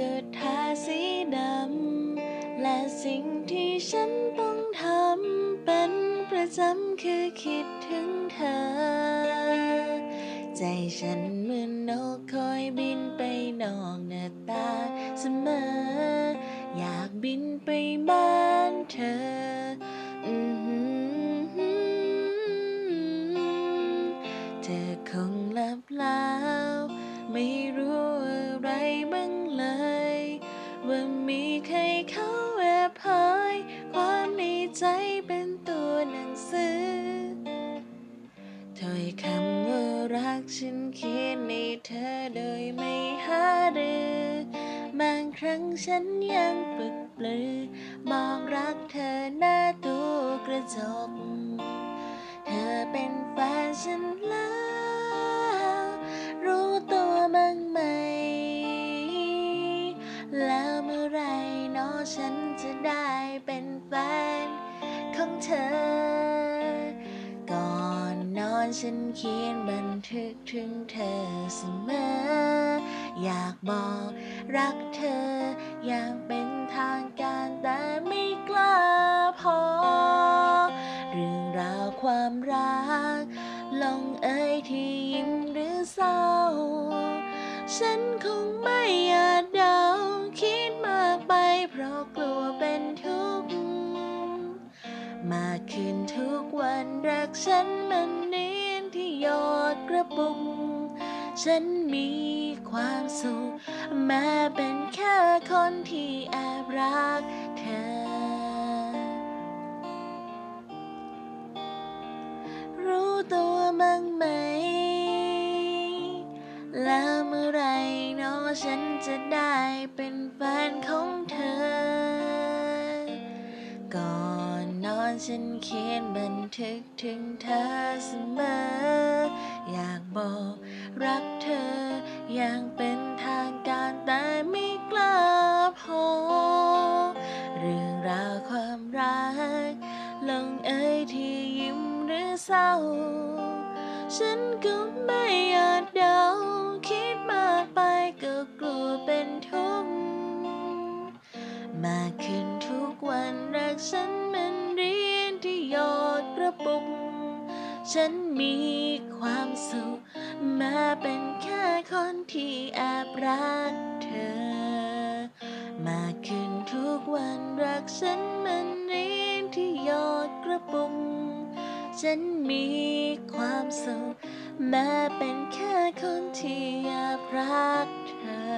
เกิดทาสีดำ และสิ่งที่ฉันต้องทำเป็นประจำคือคิดถึงเธอ ใจฉันเหมือนนกคอยบินไปนอกหน้าตาเสมอ อยากบินไปบ้านเธอเธอคงหลับแล้ว ไม่รู้อะไร คำว่ารักฉันเขียนในเธอโดยไม่หารือบางครั้งฉันยังปึกปลือบอกรักเธอหน้าตัวกระจก เธอเป็นแฟนฉันแล้วรู้ตัวบ้างไหม แล้วเมื่อไหรเนอฉันจะได้เป็นแฟนของเธอ ฉันเขียนบันทึกถึงเธอเสมอ อยากบอกรักเธออย่างเป็นทางการแต่ไม่กล้าพอ เรื่องราวความรัก ลงเอ่ยที่ยิ้มหรือเศร้า ฉันคงไม่อาจเดาคิดมากไปเพราะกลัวเป็นทุกข์ มากขึ้นทุกวันรักฉันมันเนียนที่หยอดกระปุก ฉันมีความสุข แม้เป็นแค่คนที่แอบรักเธอ รู้ตัวมั้งไหม แล้วเมื่อไหรเนอฉันจะได้เป็นแฟนของเธอ ก่อน อนฉันเขียนบันทึกถึงเธอเสมอ อยากบอกรักเธออย่างเป็นทางการแต่ไม่กล้าพอ เรื่องราวความรัก ลงเอ่ยที่ยิ้มหรือเศร้า ฉันก็ไม่อาจเดา ระปุกฉันมีความสุขแม้เป็นแค่คนที่แอบรักเธอ มากขึ้นทุกวันรักฉันมันเรียนที่หยอดกระปุกฉันมีความสุขแม้เป็นแค่คนที่แอบรักเธอ